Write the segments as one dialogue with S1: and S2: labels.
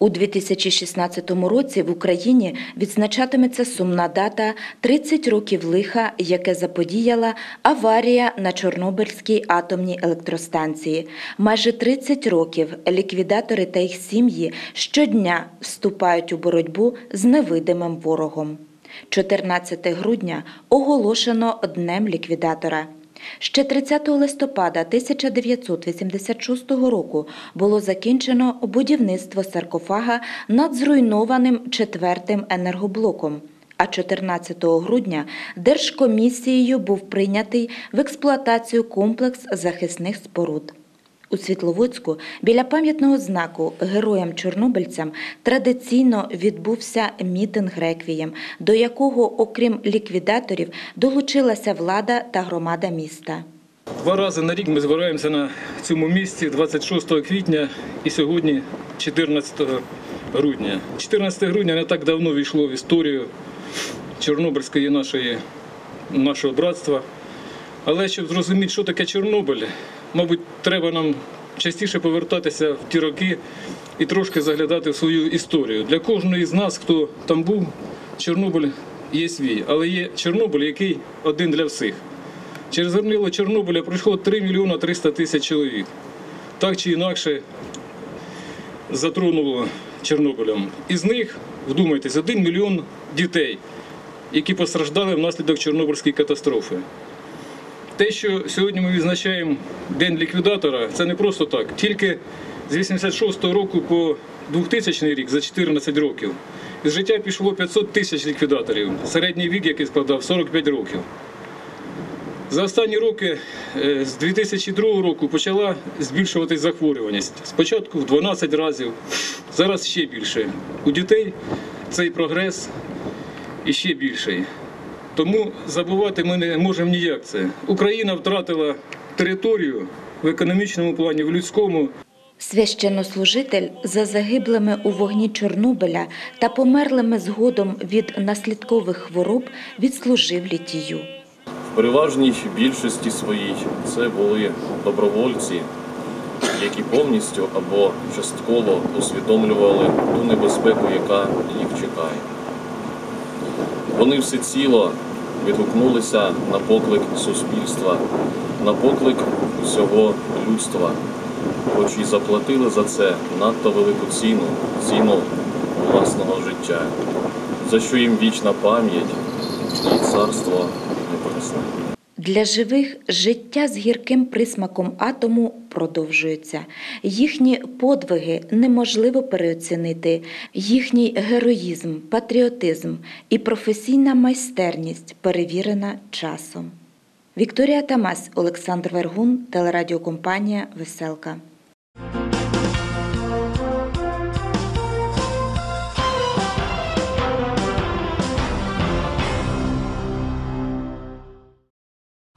S1: У 2016 році в Україні відзначатиметься сумна дата 30 років лиха, яке заподіяла аварія на Чорнобильській атомній електростанції. Майже 30 років ліквідатори та їх сім'ї щодня вступають у боротьбу з невидимим ворогом. 14 грудня оголошено Днем ліквідатора. Ще 30 листопада 1986 року було закінчено будівництво саркофага над зруйнованим четвертим енергоблоком. А 14 грудня Держкомісією був прийнятий в експлуатацію комплекс захисних споруд. У Світловодську біля пам'ятного знаку героям-чорнобильцям традиційно відбувся мітинг реквієм, до якого, окрім ліквідаторів, долучилася влада та громада міста.
S2: Два рази на рік ми збираємося на цьому місці 26 квітня і сьогодні 14 грудня. 14 грудня не так давно війшло в історію Чорнобильської нашої, нашого братства. Але щоб зрозуміти, що таке Чорнобиль, мабуть, треба нам частіше повертатися в ті роки і трошки заглядати в свою історію. Для кожного з нас, хто там був, Чорнобиль є свій, але є Чорнобиль, який один для всіх. Через горнило Чорнобиля пройшло 3 мільйона 300 тисяч чоловік. Так чи інакше затронуло Чорнобилем. Із них, вдумайтесь, 1 мільйон дітей, які постраждали внаслідок Чорнобильської катастрофи. Те, що сьогодні ми відзначаємо День ліквідатора, це не просто так. Тільки з 86-го року по 2000 рік, за 14 років, з життя пішло 500 тисяч ліквідаторів. Середній вік, який складав 45 років. За останні роки, е, з 2002 року, почала збільшуватись захворюваність. Спочатку в 12 разів, зараз ще більше. У дітей цей прогрес іще більший. Тому забувати ми не можемо ніяк це. Україна втратила територію в економічному плані, в людському.
S1: Священнослужитель за загиблими у вогні Чорнобиля та померлими згодом від наслідкових хвороб відслужив літію.
S3: В переважній більшості своїй це були добровольці, які повністю або частково усвідомлювали ту небезпеку, яка їх чекає. Вони всеціло відгукнулися на поклик суспільства, на поклик усього людства, хоч і заплатили за це надто велику ціну, ціну власного життя, за що їм вічна пам'ять і царство небесне.
S1: Для живих життя з гірким присмаком атому продовжується. Їхні подвиги неможливо переоцінити, їхній героїзм, патріотизм і професійна майстерність перевірена часом. Вікторія Тамас, Олександр Вергун, телерадіокомпанія Веселка.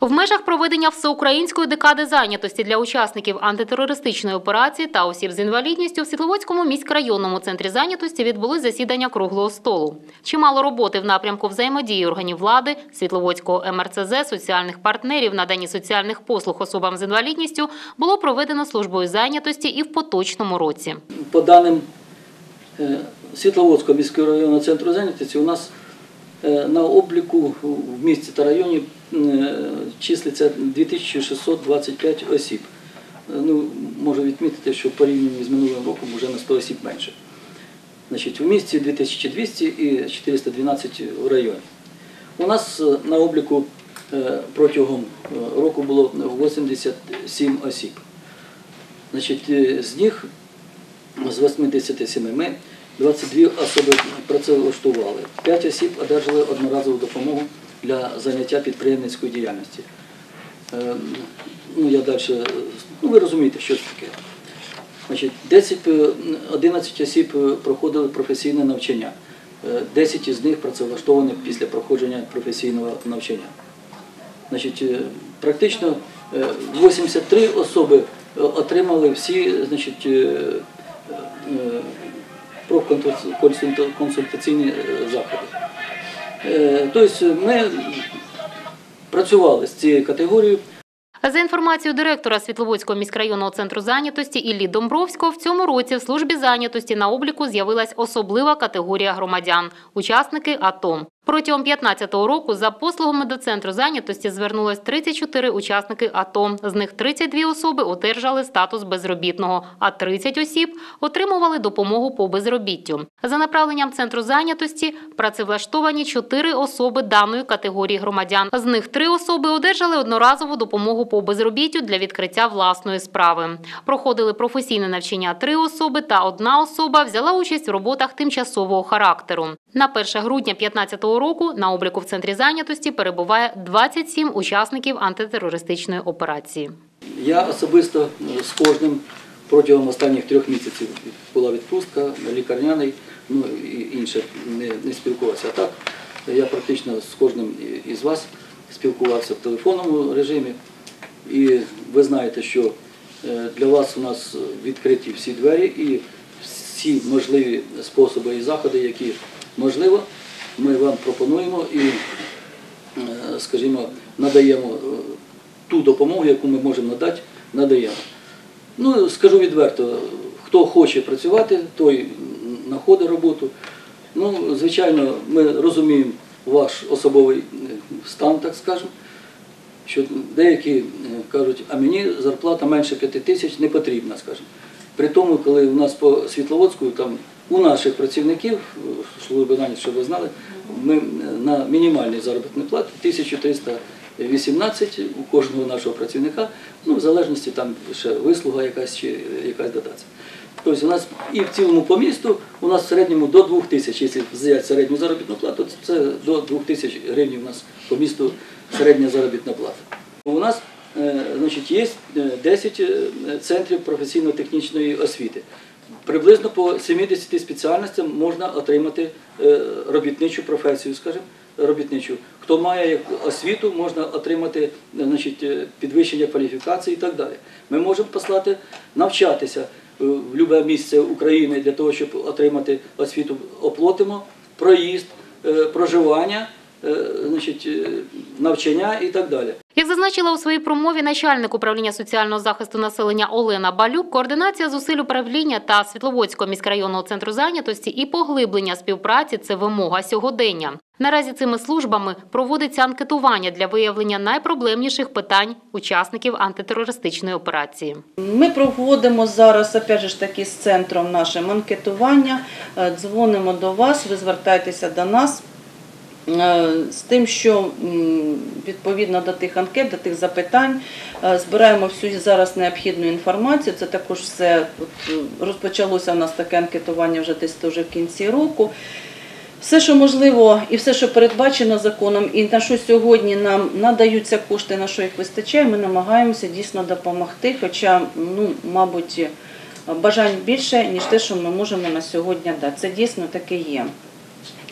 S4: В межах проведення всеукраїнської декади зайнятості для учасників антитерористичної операції та осіб з інвалідністю в Світловодському міськрайонному центрі зайнятості відбулись засідання круглого столу. Чимало роботи в напрямку взаємодії органів влади, Світловодського МРЦЗ, соціальних партнерів, наданні соціальних послуг особам з інвалідністю було проведено службою зайнятості і в поточному році.
S5: По даним е, Світловодського міського районного центру зайнятості, у нас на обліку в місті та районі е, числиться 2625 осіб. Е, Ну, можу відмітити, що в порівнянні з минулим роком вже на 100 осіб менше. Значить, у місті 2200 і 412 в районі. У нас е, на обліку е, протягом е, року було 87 осіб. Значить, е, з них з 87 ми 22 особи працевлаштували. 5 осіб одержали одноразову допомогу для заняття підприємницької діяльності. Е, Ну, я далі, е, ну ви розумієте, що це таке. Значить, 10, е, 11 осіб е, проходили професійне навчання. Е, 10 із них працевлаштовані після проходження професійного навчання. Значить, е, практично е, 83 особи е, отримали всі значить, е, консультаційні е, заходи. Е, Тобто ми працювали з цією категорією.
S4: За інформацією директора Світловодського міськрайонного центру зайнятості Іллі Домбровського, в цьому році в службі зайнятості на обліку з'явилась особлива категорія громадян – учасники АТО. Протягом 2015 року за послугами до центру зайнятості звернулось 34 учасники АТО. З них 32 особи одержали статус безробітного, а 30 осіб отримували допомогу по безробіттю. За направленням центру зайнятості працевлаштовані 4 особи даної категорії громадян. З них 3 особи одержали одноразову допомогу по безробіттю для відкриття власної справи. Проходили професійне навчання 3 особи та одна особа взяла участь в роботах тимчасового характеру. На 1 грудня 2015 року на обліку в центрі зайнятості перебуває 27 учасників антитерористичної операції.
S5: Я особисто е, з кожним протягом останніх трьох місяців була відпустка, лікарняний, ну і інше не, не спілкувався. А так я практично з кожним із вас спілкувався в телефонному режимі. І ви знаєте, що е, для вас у нас відкриті всі двері і всі можливі способи і заходи, які можливо, ми вам пропонуємо і, е, скажімо, надаємо е, ту допомогу, яку ми можемо надати, надаємо. Ну, скажу відверто, хто хоче працювати, той знаходить роботу. Ну, звичайно, ми розуміємо ваш особовий е, стан, так скажемо, що деякі кажуть, а мені зарплата менше 5 тисяч не потрібна, скажімо. При тому, коли у нас по Світловодську, там у наших працівників, щоб ви знали, ми е, на мінімальній заробітній платі 1318 у кожного нашого працівника, ну в залежності там ще вислуга якась чи якась дотація. Тобто у нас і в цілому по місту у нас в середньому до 2 тисяч, якщо взяти середню заробітну плату, то це до 2 тисяч гривень у нас по місту середня заробітна плата. У нас е, значить, є е, 10 е, центрів професійно-технічної освіти. Приблизно по 70 спеціальностям можна отримати е, робітничу професію, скажімо, робітничу. Хто має освіту, можна отримати е, значить, е, підвищення кваліфікації і так далі. Ми можемо послати навчатися в будь-яке місце України для того, щоб отримати освіту. Оплатимо проїзд, проживання, значить, е, навчання і так далі.
S4: Як зазначила у своїй промові начальник управління соціального захисту населення Олена Балюк, координація зусиль управління та Світловодського міськрайонного центру зайнятості і поглиблення співпраці це вимога сьогодення. Наразі цими службами проводиться анкетування для виявлення найпроблемніших питань учасників антитерористичної операції.
S6: Ми проводимо зараз, опять же ж таки, з центром нашим анкетування. Е, Дзвонимо до вас, ви звертайтеся до нас. Е, З тим, що відповідно до тих анкет, до тих запитань, е, збираємо всю зараз необхідну інформацію. Це також все от, розпочалося у нас таке анкетування вже десь теж в кінці року. Все, що можливо, і все, що передбачено законом, і на що сьогодні нам надаються кошти, на що їх вистачає, ми намагаємося дійсно допомогти. Хоча, ну, мабуть, бажань більше, ніж те, що ми можемо на сьогодні дати. Це дійсно таке є.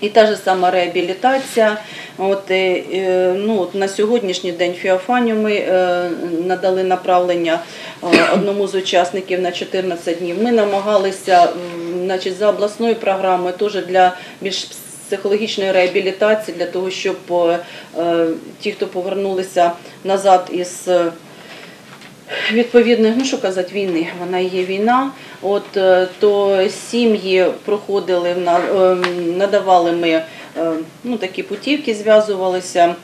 S6: І та ж сама реабілітація. От, е, е, ну, от на сьогоднішній день Фіофанію ми е, надали направлення одному з учасників на 14 днів. Ми намагалися значить, за обласною програмою теж для більш психологічної реабілітації, для того, щоб ті, хто повернулися назад із відповідних, ну що казати, війни, вона є війна. От е, то сім'ї проходили ем, надавали ми е, ну, такі путівки, зв'язувалися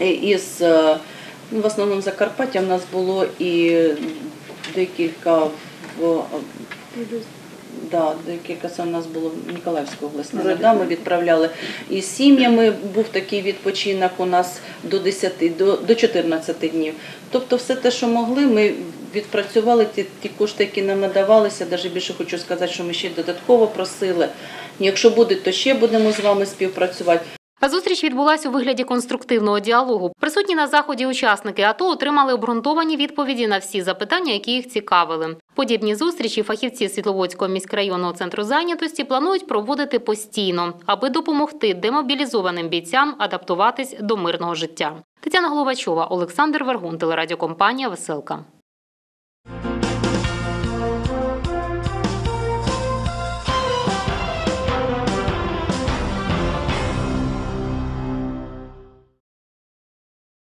S6: із е, ну, в основному Закарпаття в нас було і декілька в Да, декілька це у нас було в Ніколаївській області. Да, ми відправляли із сім'ями. Був такий відпочинок у нас до 10, до, до 14 днів. Тобто, все те, що могли, ми відпрацювали ті, ті кошти, які нам надавалися. Навіть більше хочу сказати, що ми ще додатково просили. Якщо буде, то ще будемо з вами співпрацювати.
S4: А зустріч відбулася у вигляді конструктивного діалогу. Присутні на заході учасники АТО отримали обґрунтовані відповіді на всі запитання, які їх цікавили. Подібні зустрічі фахівці Світловодського міськрайонного центру зайнятості планують проводити постійно, аби допомогти демобілізованим бійцям адаптуватись до мирного життя. Тетяна Головачова, Олександр Вергун, телерадіокомпанія Веселка.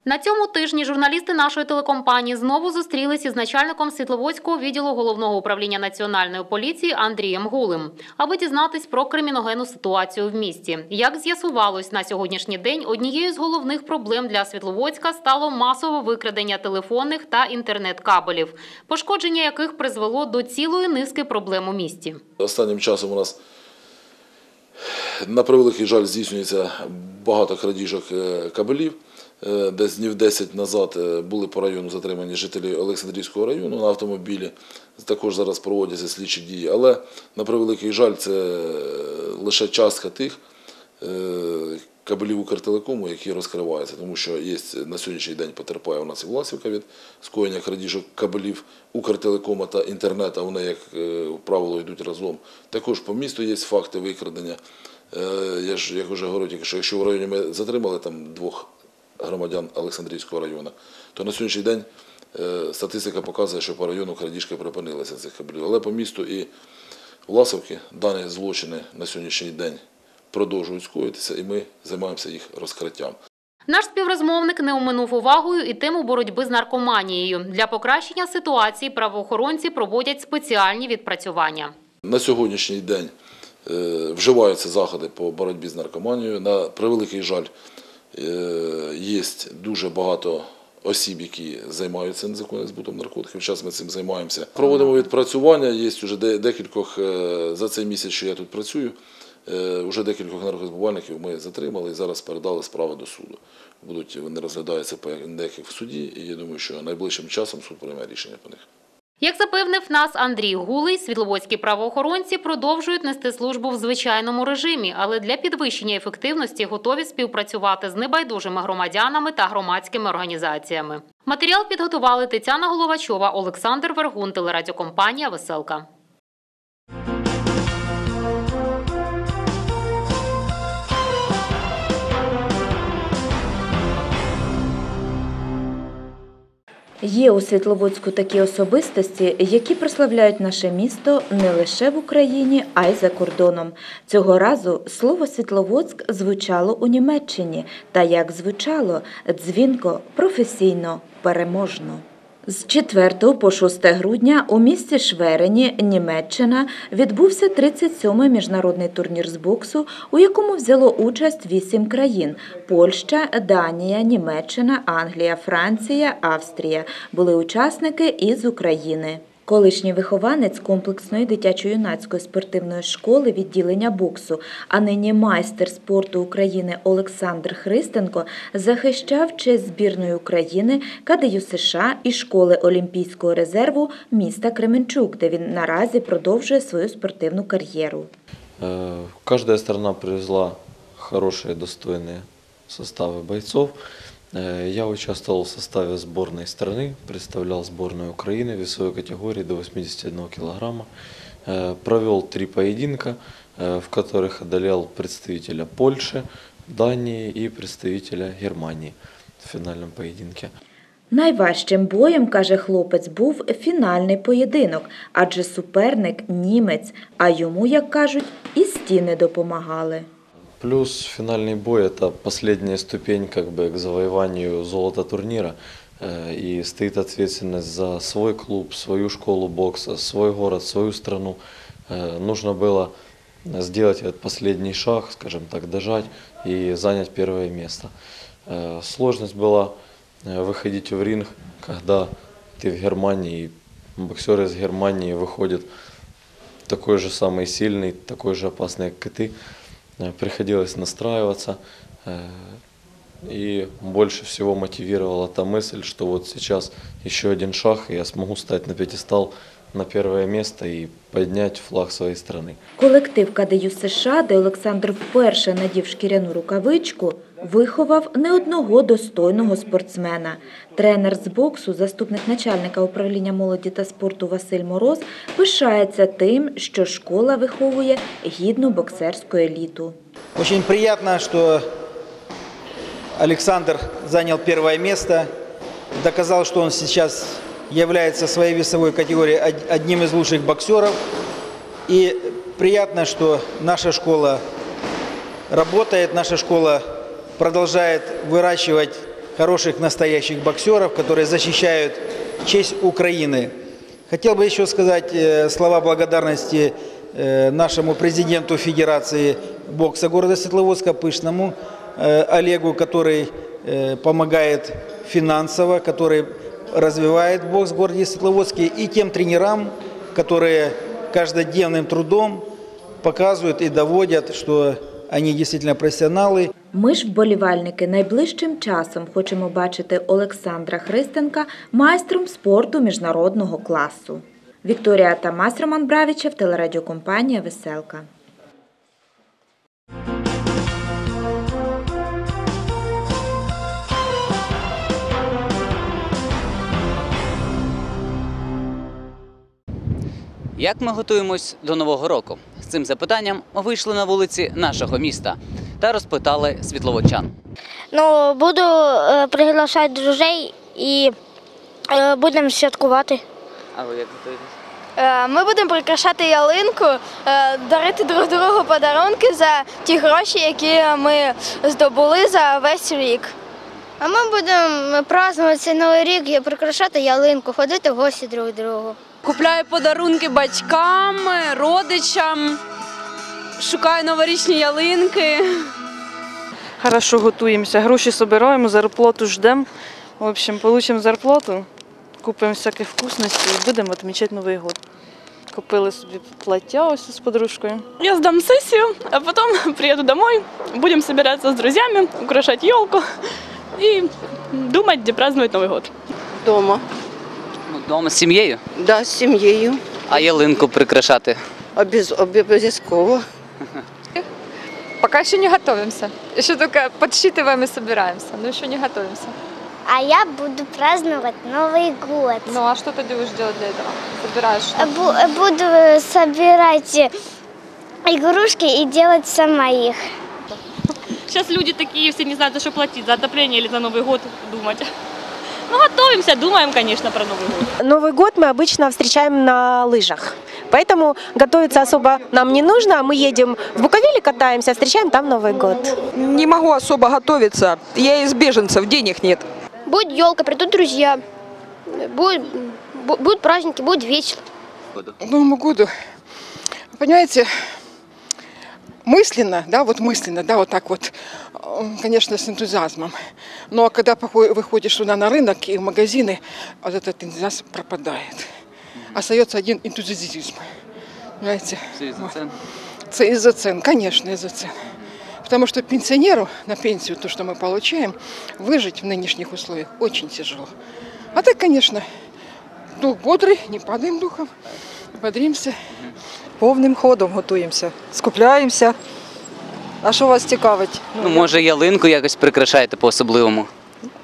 S4: На цьому тижні журналісти нашої телекомпанії знову зустрілися із начальником Світловодського відділу головного управління національної поліції Андрієм Гулим, аби дізнатись про криміногенну ситуацію в місті. Як з'ясувалось на сьогоднішній день, однією з головних проблем для Світловодська стало масове викрадення телефонних та інтернет-кабелів, пошкодження яких призвело до цілої низки проблем у місті.
S7: Останнім часом у нас на превеликий жаль здійснюється багато крадіжок е, кабелів. Е, Десь днів 10 назад е, були по району затримані жителі Олександрійського району на автомобілі. Також зараз проводяться слідчі дії. Але на превеликий жаль, це лише частка тих е, кабелів Укртелекому, які розкриваються, тому що є на сьогоднішній день потерпає у нас і Власівка від скоєння крадіжок кабелів Укртелекома та інтернету, вони, як е, правило, йдуть разом. Також по місту є факти викрадення. Е, Я ж як вже що якщо в районі ми затримали там двох громадян Олександрійського району, то на сьогоднішній день е, статистика показує, що по району крадіжки припинилися цих кабелів. Але по місту і Власовки дані злочини на сьогоднішній день продовжують скоїтися, і ми займаємося їх розкриттям.
S4: Наш співрозмовник не оминув увагою і тему боротьби з наркоманією. Для покращення ситуації правоохоронці проводять спеціальні відпрацювання.
S7: На сьогоднішній день е, вживаються заходи по боротьбі з наркоманією. На превеликий жаль, є дуже багато осіб, які займаються незаконним збутом наркотиків. Зараз ми цим займаємося. Проводимо відпрацювання. Є вже декількох е, за цей місяць, що я тут працюю. е, Вже декількох наркозбувальників ми затримали і зараз передали справи до суду. Будуть вони розглядаються по деяких в суді, і я думаю, що найближчим часом суд прийме рішення по них.
S4: Як запевнив нас Андрій Гулий, світловодські правоохоронці продовжують нести службу в звичайному режимі, але для підвищення ефективності готові співпрацювати з небайдужими громадянами та громадськими організаціями. Матеріал підготували Тетяна Головачова, Олександр Вергун, телерадіокомпанія Веселка.
S1: Є у Світловодську такі особистості, які прославляють наше місто не лише в Україні, а й за кордоном. Цього разу слово Світловодськ звучало у Німеччині, та як звучало дзвінко, професійно, переможно. З 4 по 6 грудня у місті Шверені, Німеччина, відбувся 37-й міжнародний турнір з боксу, у якому взяло участь 8 країн: Польща, Данія, Німеччина, Англія, Франція, Австрія. Були учасники із України Колишній вихованець комплексної дитячо-юнацької спортивної школи відділення боксу, а нині майстер спорту України Олександр Христенко захищав честь збірної України, КДЮ США і школи Олімпійського резерву міста Кременчук, де він наразі продовжує свою спортивну кар'єру.
S8: Э, Каждая страна привезла хорошие, достойные составы бойцов. Э, Я участвовал в составе сборной страны, представлял сборную Украины в весовой категории до 81 килограмма. Э, Провел три поединка, э, в которых одолел представителя Польши, Дании и представителя Германии в финальном поединке.
S1: Найважчим боєм, каже хлопець, був фінальний поєдинок, адже суперник німець, а йому, як кажуть, і стіни допомагали.
S8: Плюс финальный бой – это последняя ступень как бы к завоеванию золота турнира. Э, И стоит ответственность за свой клуб, свою школу бокса, свой город, свою страну. Э, Нужно было сделать этот последний шаг, скажем так, дожать и занять первое место. Э, Сложность была выходить в ринг, когда ты в Германии, и боксер из Германии выходит такой же самый сильный, такой же опасный, как и ты. Э, Приходилось настраиваться. э, И больше всего мотивировала та мысль, что вот сейчас еще один шаг, и я смогу стать на пьедестал на первое место и поднять флаг своей страны.
S1: Колектив КДЮ США, де Олександр вперше надів шкіряну рукавичку, виховав не одного достойного спортсмена. Тренер з боксу, заступник начальника управління молоді та спорту Василь Мороз, пишається тим, що школа виховує гідну боксерську еліту.
S9: Очень приятно, что Александр занял первое место, доказал, что он сейчас является в своей весовой категории од- одним из лучших боксеров. И приятно, что наша школа работает, наша школа продолжает выращивать хороших настоящих боксеров, которые защищают честь Украины. Хотел бы еще сказать э, слова благодарности э, нашему президенту Федерации бокса города Светловодска Пышному э, Олегу, который помогает финансово, который развивает бокс в городе Светловодске, и тем тренерам, которые каждодневным трудом показывают и доводят, что они действительно профессионалы.
S1: Ми ж, вболівальники, найближчим часом хочемо бачити Олександра Христенка майстром спорту міжнародного класу. Вікторія Тамас, Роман Бравічев, телерадіокомпанія Веселка.
S10: Як ми готуємось до нового року? З цим запитанням вийшли на вулиці нашого міста та розпитали світловодчан.
S11: Ну, буду е, приглашати друзей і е, будемо святкувати.
S10: А ви як готуєтесь?
S11: Е, ми будемо прикрашати ялинку, е, дарити друг другу подарунки за ті гроші, які ми здобули за весь рік. А ми будемо празднувати цей новий рік і прикрашати ялинку, ходити в гості друг другу.
S12: Купляю подарунки батькам, родичам, шукаю новорічні ялинки.
S13: Хорошо готуємося, гроші збираємо, зарплату ждемо. В общем, получимо зарплату, купимо всяких вкусностей і будемо відмічати Новий год. Купили собі плаття ось з подружкою.
S12: Я сдам сессию, а потом приеду домой, будем собираться с друзьями, украшать елку и думать, где праздновать Новый год.
S14: Дома.
S10: Ну, Дома з сім'єю,
S14: Да, з сім'єю.
S10: а ялинку прикрашати.
S14: Обіз- Обов'язково.
S12: Пока еще не готовимся. Еще только подсчитываем и собираемся, но еще не готовимся.
S11: А я буду праздновать Новий год.
S12: Ну а что ты будешь делать для этого? Собираешь
S11: Буду собирать игрушки и делать сама их.
S12: Сейчас люди такие все не знают, за что платить, за отопление или за Новый год думать. Ну, готовимся, думаем, конечно, про Новый год.
S15: Новый год мы обычно встречаем на лыжах. Поэтому готовиться особо нам не нужно. Мы едем в Буковеле, катаемся, встречаем там Новый год.
S13: Не могу особо готовиться. Я из беженцев, денег нет.
S11: Будет елка, придут друзья. Будет, бу- будут праздники, будет весело.
S13: Новому году, понимаете, мысленно, да, вот мысленно, да, вот так вот, конечно, с энтузиазмом. Но когда выходишь туда на рынок и в магазины, вот этот энтузиазм пропадает Остается один энтузиазм. Понимаете? Це из-за цен, конечно, из-за цен. Потому что пенсионеру на пенсию, то, что мы получаем, выжить в нынешних условиях очень тяжело. А так, конечно, дух бодрый, не падаем духом, бодримся.
S16: Повним ходом готуємося, скупляємося. А що вас цікавить?
S10: Ну, може, ялинку якось прикрашаєте по-особливому.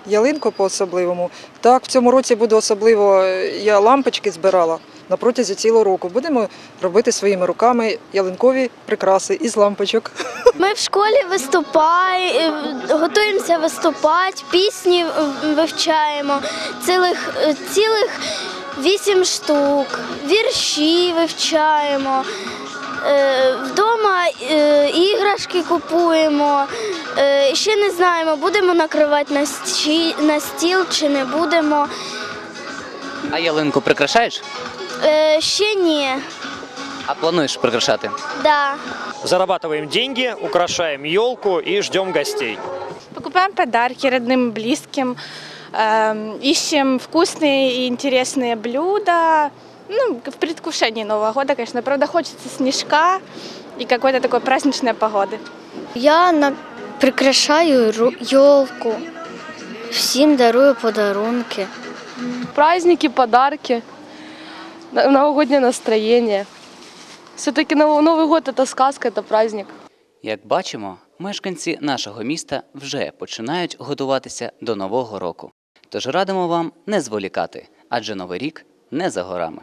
S16: Ялинку по-особливому. Так, в цьому році буде особливо. Я лампочки збирала на протязі цілого року. Будемо робити своїми руками ялинкові прикраси із лампочок.
S11: Ми в школі виступаємо, готуємося виступати, пісні е, вивчаємо, цілих, е, цілих вісім штук, вірші вивчаємо. Е, Вдома е, іграшки купуємо. Е, Ще не знаємо, будемо накривати на, сті- на стіл чи не будемо.
S10: А ялинку прикрашаєш?
S11: Е, Ще ні.
S10: А плануєш прикрашати?
S11: Да.
S17: Зарабатываем деньги, украшаем елку и ждем гостей.
S12: Покупаем подарки родным и близким, эм, ищем вкусные и интересные блюда. Ну, в предвкушении Нового года, конечно. Правда, хочется снежка и какой-то такой праздничной погоды.
S11: Я на... прикрашаю елку. Всім дарую подарунки.
S12: Праздники, подарки, на- новогоднее настроение. Все-таки Новый год – это сказка, это праздник.
S10: Як бачимо, мешканці нашого міста вже починають готуватися до нового року. Тож радимо вам не зволікати, адже новий рік не за горами.